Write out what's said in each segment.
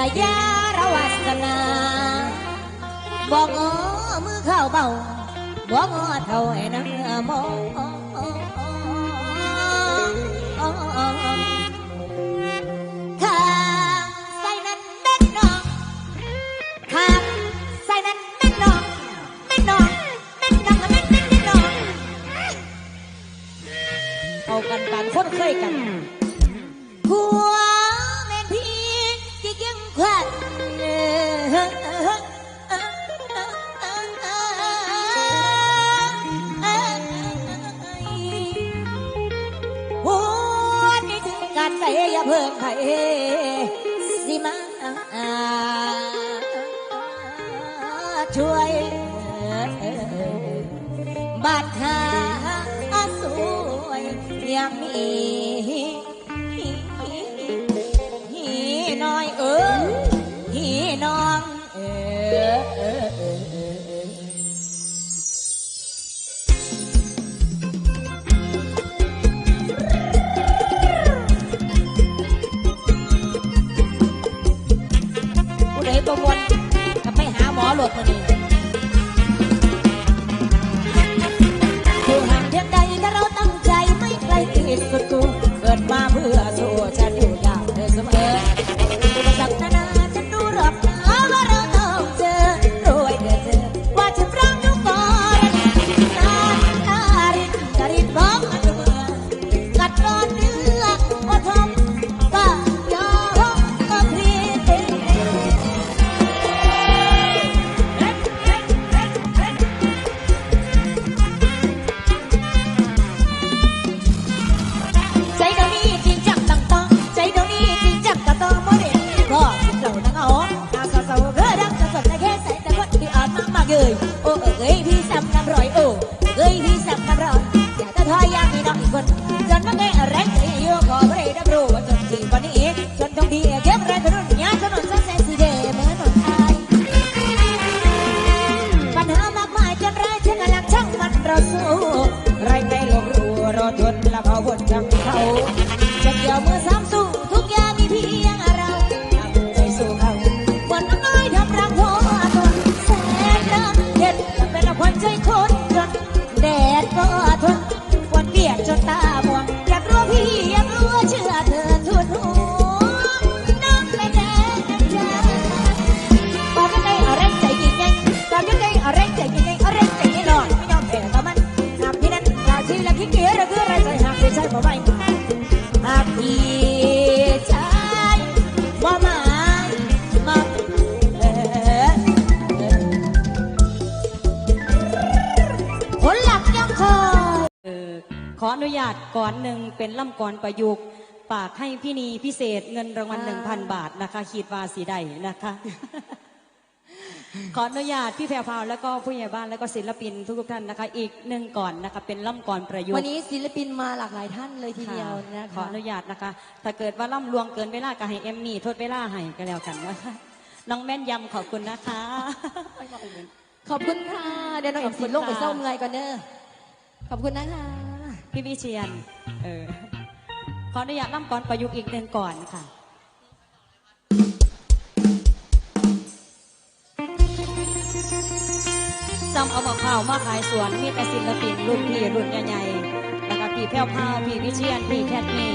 ระยาระวัสนาบอกงอมือเข้าเบาบอกงอเท่าไอ้นังมอง บาดหาสวยยังมีหีน้อยเออหีน้องเออเออเออเออผู้ใดประมวลก็ไปหาหมอหลดมาดี จ นุญาตก่อนหนึ่งเป็นล่ำกรประยุกต์ปากให้พี่นีพิเศษเงินรางวัลหนึ่งพันบาทนะคะขีดวาสีใดนะคะ ขออนุญาตพี่แพรวพราวแล้วก็ผู้ใหญ่บ้านแล้วก็ศิลปินทุกๆท่านนะคะ อีกหนึ่งก่อนนะคะเป็นล่ำกรประยุกวันต์นี้ศิลปินมาหลากหลายท่านเลยทีเดียวนะขอคะอนุญาตนะคะ ถ้าเกิดว่าล่ำลวงเกินเวลาก็ให้เอ็มมี่โทษเวลาให้ก็แล้วกันนะคะน้องแม่นยำขอบคุณนะคะ ขอบคุณค่ะ เดี๋ยวน้องเอ็มขอบคุสิณลงไปค่ะเศร้าเมื่อยก่อนเด้อขอบคุณนะคะ พี่วิเชียนเออขออนุญาตล่ำกรประยุกต์อีกหนึ่งก่อนค่ะจำเอามะพร้าวมาขายสวนมีแต่ศิลปินรุ่นพี่รุ่นใหญ่ๆแล้วก็พี่แพ้วพาพี่วิเชียนพี่แคทมี่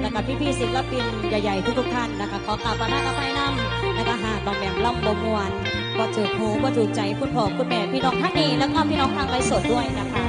แล้วก็พี่พี่ๆศิลปินใหญ่ๆทุกๆท่านนะคะขอกราบประทานอภัยน้ำแล้วก็หากบางแบ่งล่ำบมวนก็ถือหูก็ถูกใจคุณพ่อคุณแม่พี่น้องท่านนี้แล้วก็พี่น้องทางไลฟ์สดด้วยนะคะ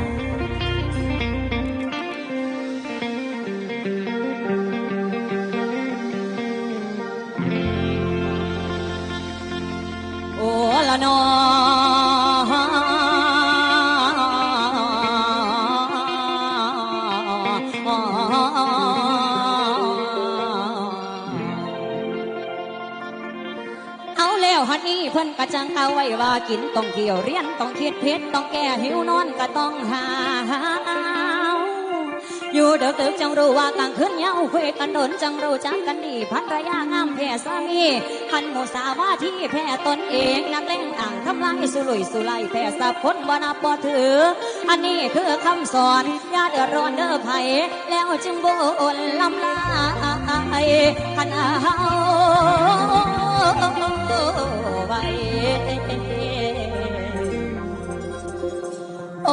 แล้วฮันนี่เพิ่นกระจังเอาไว้ว่ากินต้องเกี่ยวเรียนต้องคิดเพชรต้องแก้หิวนอนก็ต้องหาอยู่เด็กตึกจังรู้ว่ากลางคืนเงาคุยกันโดนจังรู้จักกันดีพันระยะงามแพ่สามีหันหมูสาว่าที่แพ่ตนเองนักเล่งอ่างทำลายสุลุยสุไลแพ่สับคนบนับบ่ถือ อันนี้คือคำสอนอย่าเดือดร้อนเด้อไผแล้วจึงบ่นลำลายหันเอา ผ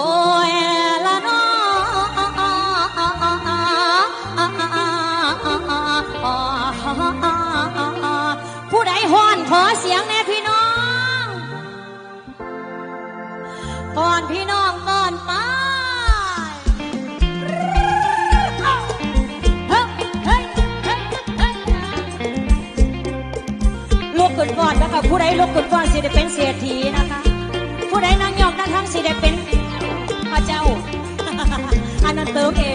ู้ใดหอนขอเสียงแน่พี่น้องก่อนพี่น้องก่อนไลูกกุดก่อนแล้วกัผู้ใดลูกกุนก่อนสิได้เป็นเศรษฐีนะ Okay.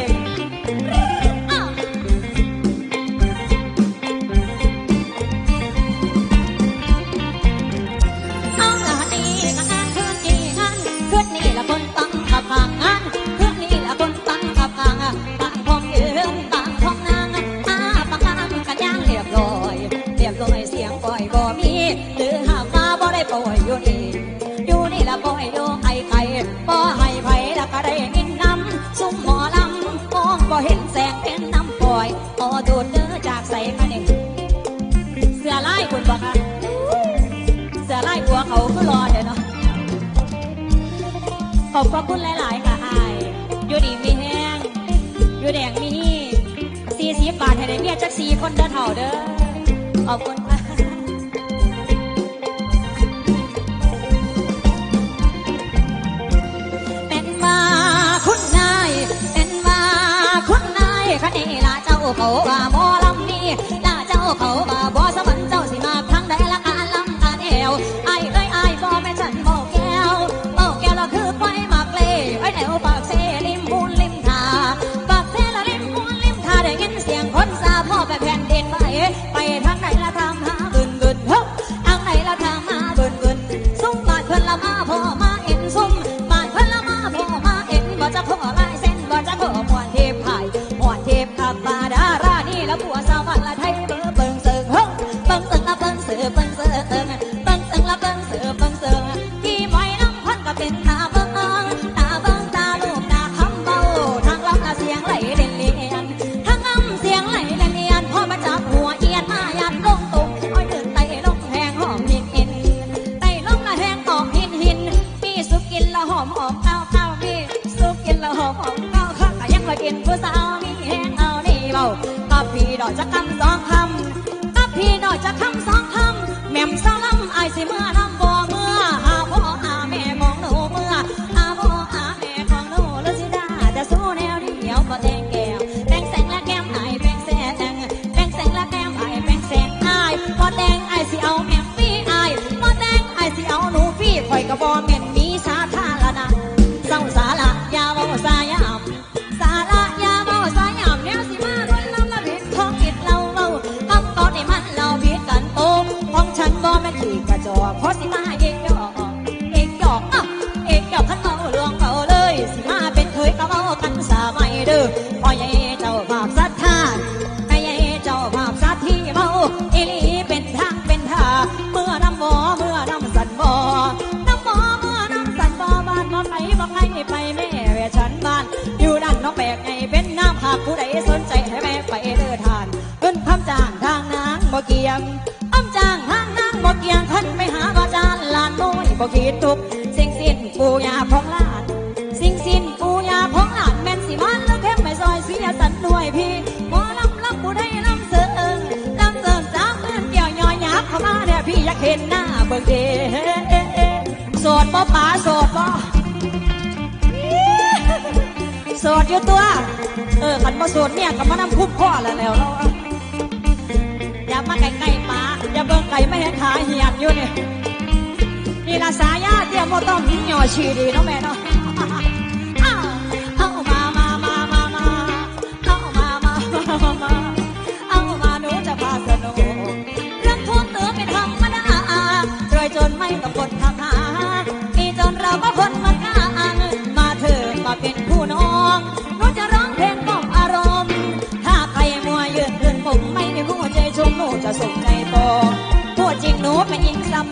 อบพระคุณหลาย ๆ ค่ะอาอยู่ดีมีแห้งอยู่แดงมีสี่สิบบาทให้ได้เมียจักสีคนเดินเห่าเด้อขอบคุณค่ะเป็นมาคุณนายเป็นมาคุณนายคันี้ลาเจ้าเขาว่าบ่ลำนี้ลาเจ้าเขาว่าบ่ส in some อยกระบอเม็น เกียงอ้อมจางห้างห้างบ่เกียงท่นไปหาบาจานลานน้อยบ่คิดทุกสิ่งสิ้นปูยาพองลาน สิ่งสิ้นปูยาพองลานแม่นสิมันแล้วเข้มไปซอยเสียสันด้วยพี่หมอลำลำผู้ได้ลำเสือเอิงลำเสริมสาวเพื่อนเกี่ยวย้อยยับเข้ามาเนี่ยพี่อยากเห็นหน้าเบิ่งเด้โสดบ่ป๋าโสดบ่โสดอยู่ตัว เออขันมาโสดเนี่ยกับมานำคุ้มพ่อแล้วแล้วับมาไก่ไก่ป้าอย่าเบิ่งไก่ไม่เห็นขาเหียดอยู่นี่นี่ละสายาเตี้ยโมต้องกินหย่อชีดีเนาะแม่เนาะ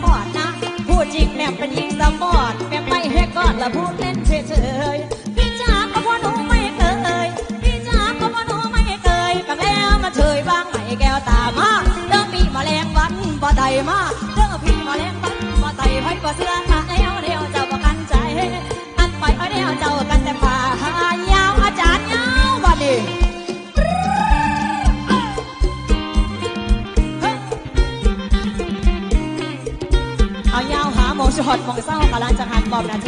มอดนะ พูดจริงแม่เป็นยิงสมอดแม่ไม่ให้กอดละพูดเล่นเฉยๆพี่จ๋าก็ว่าหนูไม่เคยพี่จ๋าก็ว่าหนูไม่เคยกับแล้วมาเฉยบ้างไหมแก้วตามาเริ่มมีมาแรงวันบ่ใจมาเริ่มมีมาแรงวันบ่ใจไว้บ่เสื้อขาเอวเดียวเจ้าประกันใจอันไปเอาเดียวเจ้ากัน ฮอมองเศร้าค่ะร้าจังหันบอบนาที